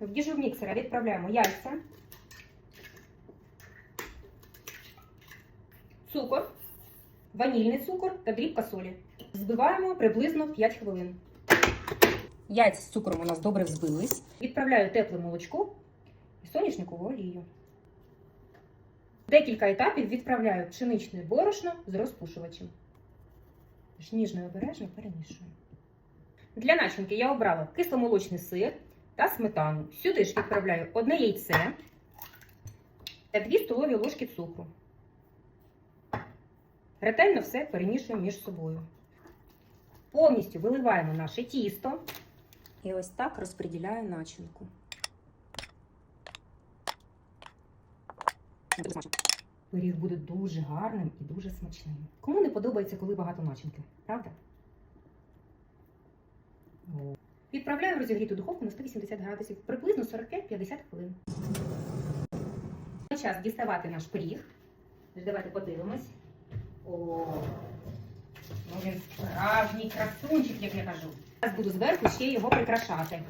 В діжу міксера відправляємо яйця, цукор, ванільний цукор та дрібка солі. Збиваємо приблизно 5 хвилин. Яйця з цукром у нас добре взбились. Відправляю тепле молочко і соняшникову олію. Декілька етапів відправляю пшеничне борошно з розпушувачем. Ніжно і обережно перемішую. Для начинки я обрала кисломолочний сир та сметану. Сюди ж відправляю одне яйце та 2 столові ложки цукру. Ретельно все перемішуємо між собою. Повністю виливаємо наше тісто і ось так розподіляю начинку. Пиріг буде дуже гарним і дуже смачним. Кому не подобається, коли багато начинки, правда? О. Відправляю розігріту духовку на 180 градусів приблизно 45-50 хвилин. Час діставати наш пиріг. Давайте подивимось. О, ну він справжній красунчик, як я кажу. Зараз буду зверху ще його прикрашати.